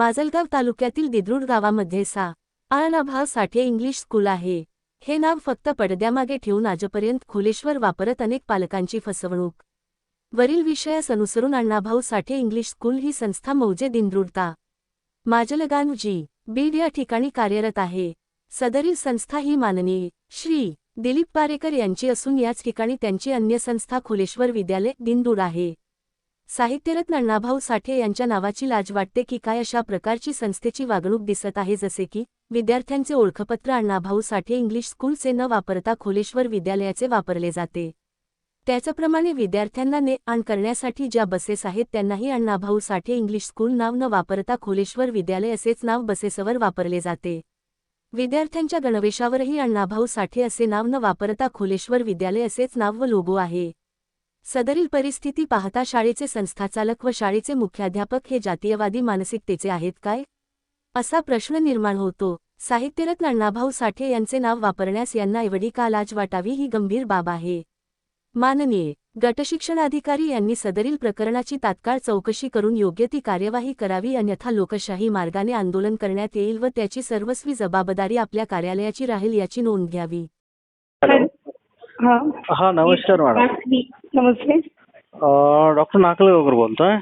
माजलगाव तालुक्यातील दिद्रुड गावामध्ये सा. आळनाभाव साठे इंग्लिश स्कूल आहे. हे नाव फक्त पडद्यामागे ठेवून आजपर्यंत खोलेश्वर वापरत अनेक पालकांची फसवणूक. वरील विषयास अनुसरून अण्णाभाऊ साठे इंग्लिश स्कूल ही संस्था मौजे दिंद्रुडता. माजलगाव जी बीड या ठिकाणी कार्यरत आहे. सदरील संस्था ही माननीय श्री. दिलीप पारेकर यांची असून याच ठिकाणी त्यांची अन्य संस्था खोलेश्वर विद्यालय दिंदूर आहे. साहित्यरत्न अण्णाभाऊ साठे यांच्या नावाची लाज वाटते की काय अशा प्रकारची संस्थेची वागणूक दिसत आहे जसे की विद्यार्थ्यांचे ओळखपत्र अण्णाभाऊ साठे इंग्लिश स्कूलचे न वापरता खोलेश्वर विद्यालयाचे वापरले जाते. त्याचप्रमाणे विद्यार्थ्यांना ने आण करण्यासाठी ज्या बसेस आहेत त्यांनाही अण्णाभाऊ साठे इंग्लिश स्कूल नाव न वापरता खोलेश्वर विद्यालय असेच नाव बसेसवर वापरले जाते. विद्यार्थ्यांच्या गणवेशावरही अण्णाभाऊ साठे असे नाव न वापरता खोलेश्वर विद्यालय असेच नाव व लोगो आहे. सदरील परिस्थिती पाहता शाळेचे संस्थाचालक व शाळेचे मुख्याध्यापक हे जातीयवादी मानसिकतेचे आहेत काय? असा प्रश्न निर्माण होतो. साहित्यरत्न अण्णाभाऊ साठे यांचे नाव वापरण्यास यांना एवढी का लाज वाटावी ही गंभीर बाब आहे. माननीय गटशिक्षणाधिकारी यांनी सदरील प्रकरणाची तात्काळ चौकशी करून योग्य ती कार्यवाही करावी अन्यथा लोकशाही मार्गाने आंदोलन करण्यात येईल व त्याची सर्वस्वी जबाबदारी आपल्या कार्यालयाची राहील याची नोंद घ्यावी. हा. हा नमस्कार मॅडम. नमस्ते. डॉक्टर नाकलगावकर बोलतोय.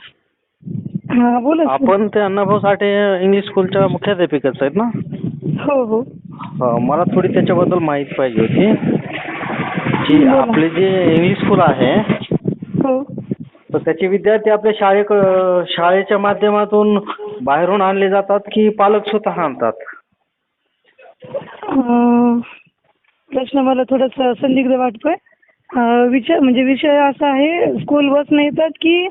हा बोला सर. आपण ते अण्णाभाऊ साठे इंग्लिश स्कूलच्या मुख्याध्यापिकाच आहेत ना? हो हो. हा, मला थोडी त्याच्याबद्दल माहिती पाहिजे होती. की बोला. आपले जे इंग्लिश स्कूल आहे हो. तर त्याचे विद्यार्थी आपल्या शाळेक शाळेच्या माध्यमातून बाहेरून आणले जातात की पालक स्वतः आणतात? अं, प्रश्न मला थोडासा संदिग्ध वाटतोय. विचार म्हणजे विषय असा आहे स्कूल बस नाही येतात की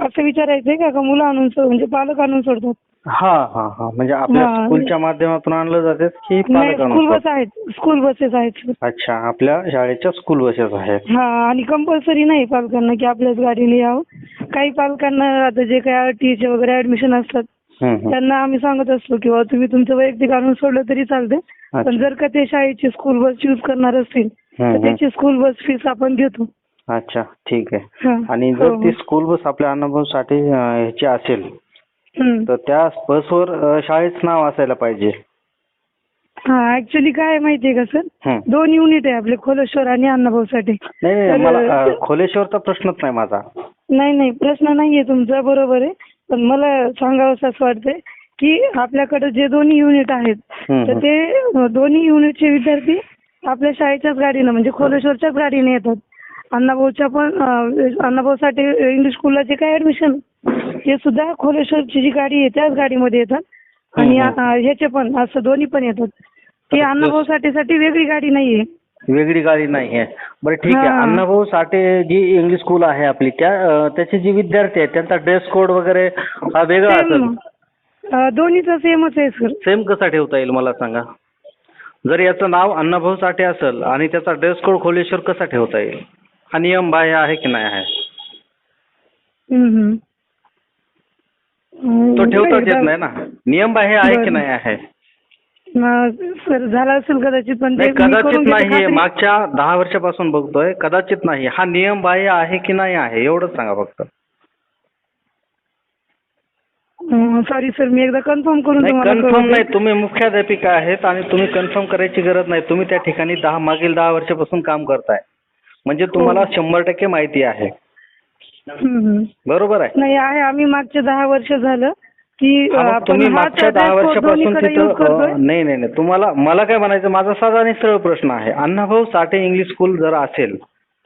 असं विचारायचंय का? का मुलं आणून सोड म्हणजे पालक आणून सोडतात? हा हा हा. म्हणजे आपल्या हा. स्कूलच्या माध्यमातून आणलं जाते की नाही स्कूल बस आहेत. स्कूल बसेस आहेत अच्छा आपल्या शाळेच्या स्कूल बसेस आहेत. हा आणि कंपल्सरी नाही पालकांना की आपल्याच गाडीने यावं. काही पालकांना आता जे काही आर टीचे वगैरे ऍडमिशन असतात. त्यांना आम्ही सांगत असतो किंवा तुम्ही तुमचं वैयक्तिक आणून सोडलं तरी चालते पण. जर का ते शाळेची स्कूल बस यूज करणार असतील तर. त्याची स्कूल बस फीस आपण घेतो अच्छा ठीक आहे हा. आणि जर हो. ती स्कूल बस आपल्या अनुभवासाठी ह्याची असेल. तर त्या बसवर शाळेचं नाव असायला पाहिजे हा ऍक्च्युली काय माहितीये का सर. दोन युनिट आहे आपले खोलेश्वर आणि अण्णाभाऊसाठी नाही तर- मला खोलेश्वरचा प्रश्नच नाही माझा नाही नाही प्रश्न नाहीये तुमचा बरोबर आहे पण मला सांगावं असं वाटतंय की आपल्याकडे जे दोन्ही युनिट आहेत हं, तर हं. ते दोन्ही युनिटचे विद्यार्थी आपल्या शाळेच्याच गाडीनं म्हणजे खोलेश्वरच्याच गाडीने येतात. अण्णाभाऊच्या पण अ, अण्णाभाऊसाठी इंग्लिश स्कूलला जे काय ऍडमिशन ते सुद्धा खोलेश्वरची जी गाडी आहे त्याच गाडीमध्ये येतात. आणि हं, हं. ह्याचे पण असं दोन्ही पण येतात. ती आता अण्णाभाऊसाठी साठी वेगळी गाडी नाहीये. वेगळी गाडी नाही आहे. बरं ठीक आहे. हा. अण्णाभाऊ साठे जी इंग्लिश स्कूल आहे आपली त्या अं, त्याचे जे विद्यार्थी आहेत त्यांचा ड्रेस कोड वगैरे हा वेगळा असेल. सेम दोन्हीचा सेमच आहे सर सेम कसा ठेवता येईल मला सांगा? जर याचं नाव अण्णाभाऊ साठे असेल आणि त्याचा ड्रेस कोड खोलेश्वर कसा ठेवता येईल? हा नियम बाह्य आहे की नाही आहे. तो ठेवताच येत नाही ना. नियम बाह्य आहे की बरं. नाही आहे? सर झाला असेल कदाचित पण ते नाही मी करून कदाचित घेते नाहीये खात्री. मागच्या दहा वर्षापासून बघतोय. कदाचित नाही हा नियम बाह्य आहे की नाही आहे एवढंच सांगा फक्त. अं, सॉरी सर मी एकदा कन्फर्म करून नाही तुम्हाला कन्फर्म कळवते. नाही. तुम्ही मुख्याध्यापिका आहेत आणि तुम्ही कन्फर्म करायची गरज नाही. तुम्ही त्या ठिकाणी दहा मागील दहा वर्षापासून काम करताय. म्हणजे तुम्हाला हो. शंभर टक्के माहिती आहे. हम्म, हम्म. बरोबर आहे. नाही आहे. आम्ही मागचे दहा वर्ष झालं. की तुम्ही मागच्या दहा वर्षापासून तिथं नाही नाही नाही. तुम्हाला मला काय म्हणायचं माझा साधा आणि सरळ प्रश्न आहे. अण्णाभाऊ साठे इंग्लिश स्कूल जर असेल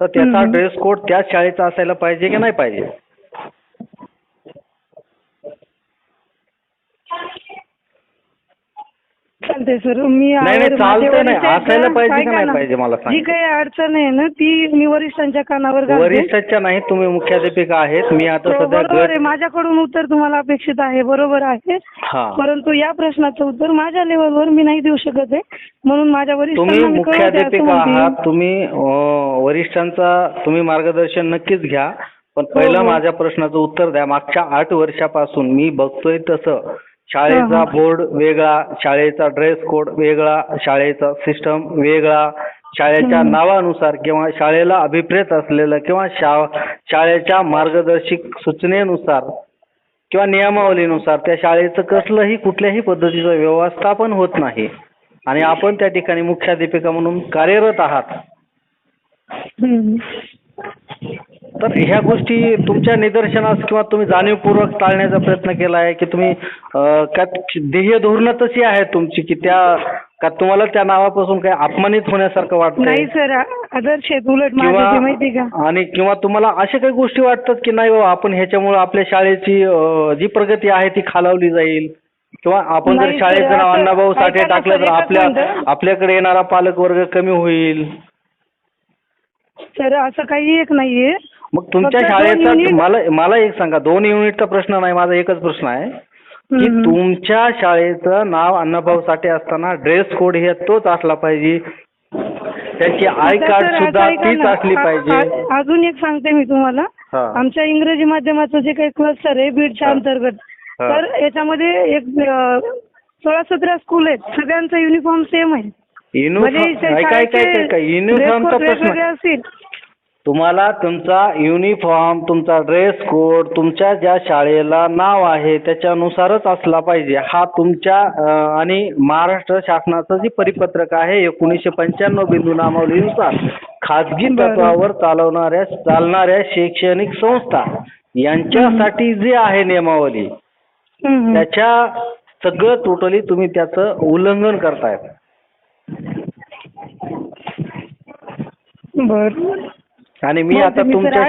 तर त्याचा. ड्रेस कोड त्याच शाळेचा असायला पाहिजे की नाही पाहिजे? चालतंय सर मी नाही, आवर- चालतंय माझे नाही. वरिष्ठ आहेत असायला ना, पाहिजे का ऐका नाही ना. पाहिजे मला सांगा. जी काही अडचण आहे ना ती मी वरिष्ठांच्या कानावर घालते वरिष्ठाच्या नाही तुम्ही मुख्याध्यापिका आहेत मी आता हो, सध्या बरोबर आहे गट माझ्याकडून उत्तर तुम्हाला अपेक्षित आहे बरोबर आहे हा परंतु या प्रश्नाचं उत्तर माझ्या लेवलवर मी नाही देऊ शकत आहे म्हणून माझ्या तुम्ही वरिष्ठांना मी कळवते असं मुख्याध्यापिका म्हणते. आहात तुम्ही अं, वरिष्ठांचा तुम्ही मार्गदर्शन नक्कीच घ्या पण पहिलं हो. माझ्या प्रश्नाचं उत्तर द्या मागच्या आठ वर्षापासून मी बघतोय तसं शाळेचा. बोर्ड वेगळा शाळेचा ड्रेस कोड वेगळा शाळेचा सिस्टम वेगळा शाळेच्या. नावानुसार किंवा शाळेला अभिप्रेत असलेलं किंवा शा शाळेच्या मार्गदर्शक सूचनेनुसार किंवा नियमावलीनुसार त्या शाळेचं कसलंही कुठल्याही पद्धतीचं व्यवस्थापन होत नाही आणि आपण त्या ठिकाणी मुख्याध्यापिका म्हणून कार्यरत आहात. तर ह्या गोष्टी तुमच्या निदर्शनास किंवा तुम्ही जाणीवपूर्वक टाळण्याचा प्रयत्न केला आहे की तुम्ही अं, का ध्येय धोरणं तशी आहेत तुमची की त्या का तुम्हाला त्या नावापासून काही अपमानित होण्यासारखं नाही वाटतंय सर. आदर्श आहेत उलट माझं ते माहिती का? किंवा आणि किंवा तुम्हाला अशा काही गोष्टी वाटतात की नाही बाबा आपण ह्याच्यामुळे आपल्या शाळेची अं, जी प्रगती आहे ती खालावली जाईल? किंवा आपण जर नाही सर, शाळेचं नाव असं- अण्णाभाऊ साठे ऐका ना टाकलं सर, तर एकच आपल्या मिनिटं. आपल्याकडे येणारा पालक वर्ग कमी होईल? सर असं काही एक नाहीये. मग तुमच्या फक्त दोन शाळेचा मला मला एक सांगा दोन युनिटचा प्रश्न नाही माझा एकच प्रश्न आहे की हम्म. तुमच्या शाळेचं नाव अण्णाभाऊ साठे असताना ड्रेस कोड हे तोच असला पाहिजे त्याची आय आता कार्ड सर, आता सुद्धा ऐका तीच ना, असली आ- पाहिजे आ- अजून एक सांगते मी तुम्हाला हा. आमच्या इंग्रजी माध्यमाचं जे काही क्लस्टर आहे बीडच्या हा. अंतर्गत हा. तर याच्यामध्ये एक सोळा सतरा स्कूल आहेत सगळ्यांचा युनिफॉर्म सेम आहे युनिफॉर्म ऐका ऐका ऐका ऐका युनिफॉर्मचा प्रश्न वेगवेगळे असतील तुम्हाला तुमचा युनिफॉर्म तुमचा ड्रेस कोड तुमच्या ज्या शाळेला नाव आहे त्याच्यानुसारच असला पाहिजे हा तुमच्या आणि महाराष्ट्र शासनाचं जे परिपत्रक आहे एकोणीसशे पंच्याण्णव बिंदू नामावलीनुसार खाजगी. तत्वावर चालवणाऱ्या चालणाऱ्या शैक्षणिक संस्था यांच्यासाठी जे आहे नियमावली. त्याच्या सगळं टोटली तुम्ही त्याचं उल्लंघन करताय बरं आणि मी आता तुमच्या